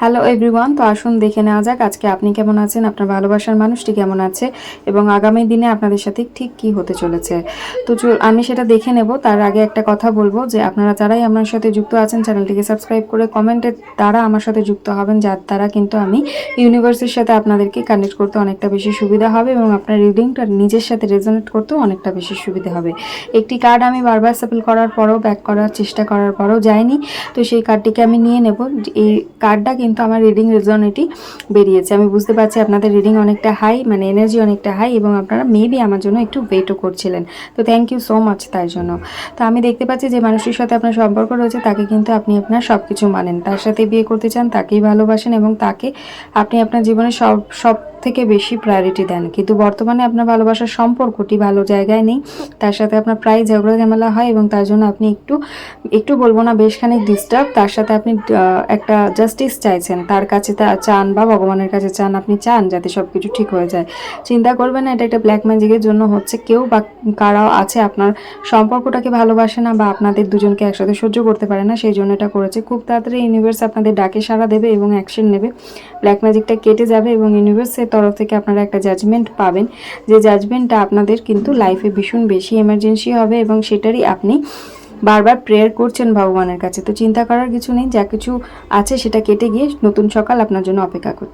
Hello everyone তো আসুন দেখে নেওয়া যাক আজকে আপনি কেমন আছেন, আপনার ভালোবাসার মানুষটি কেমন আছে, এবং আগামী দিনে আপনাদের সাথে ঠিক কি হতে চলেছে। তো আমি সেটা দেখে নেব। তার আগে একটা কথা বলব যে আপনারা যারাই আমার সাথে যুক্ত আছেন, চ্যানেলটিকে সাবস্ক্রাইব করে কমেন্টের দ্বারা আমার সাথে যুক্ত হবেন, যার দ্বারা কিন্তু আমি ইউনিভার্সের সাথে আপনাদেরকে কানেক্ট করতে অনেকটা বেশি সুবিধা হবে, এবং আপনার রিডিংটা নিজের সাথে রেজনেট করতেও অনেকটা বেশি সুবিধা হবে। একটি কার্ড আমি বারবার সাপেল করার পরও ব্যাক করার চেষ্টা করার পরও যায়নি। তো সেই কার্ডটিকে আমি নিয়ে নেব। এই কার্ডটা কিন্তু আমার রিডিং রেজনেটি বেরিয়েছে। আমি বুঝতে পারছি আপনাদের রিডিং অনেকটা হাই মানে এনার্জি অনেকটা হাই এবং আপনারা মেবি আমার জন্য একটু ওয়েটও করছিলেন। তো থ্যাংক ইউ সো মাচ তার জন্য। তো আমি দেখতে পাচ্ছি যে মানুষটির সাথে আপনার সম্পর্ক রয়েছে, তাকে কিন্তু আপনি আপনার সব কিছু মানেন। তার সাথে বিয়ে করতে চান, তাকেই ভালোবাসেন এবং তাকে আপনি আপনার জীবনে সব সব থেকে বেশি প্রায়োরিটি দেন। কিন্তু বর্তমানে আপনার ভালোবাসার সম্পর্কটি ভালো জায়গায় নেই। তার সাথে আপনার প্রায় ঝগড়া ঝামেলা হয় এবং তার জন্য আপনি একটু একটু বলব না বেশ খানিক ডিস্টার্ব তার সাথে আপনি একটা জাস্টিস চাইছেন। তার কাছে তা চান বা ভগবানের কাছে চান, আপনি চান যাতে সব কিছু ঠিক হয়ে যায়। চিন্তা করবেন না, এটা একটা ব্ল্যাক ম্যাজিকের জন্য হচ্ছে। কেউ বা কারাও আছে, আপনার সম্পর্কটাকে ভালোবাসে না বা আপনাদের দুজনকে একসাথে সহ্য করতে পারে না, সেই জন্য এটা করেছে। খুব তাড়াতাড়ি ইউনিভার্স আপনাদের ডাকে সাড়া দেবে এবং অ্যাকশন নেবে। ব্ল্যাক ম্যাজিকটা কেটে যাবে এবং ইউনিভার্সের তরফ থেকে আপনারা একটা জাজমেন্ট পাবেন। যে জাজমেন্টটা আপনাদের কিন্তু লাইফে ভীষণ বেশি এমার্জেন্সি হবে এবং সেটারই আপনি বারবার প্রেয়ার করছেন ভগবানের কাছে। তো চিন্তা করার কিছু নেই, যা কিছু আছে সেটা কেটে গিয়ে নতুন সকাল আপনার জন্য অপেক্ষা করছে।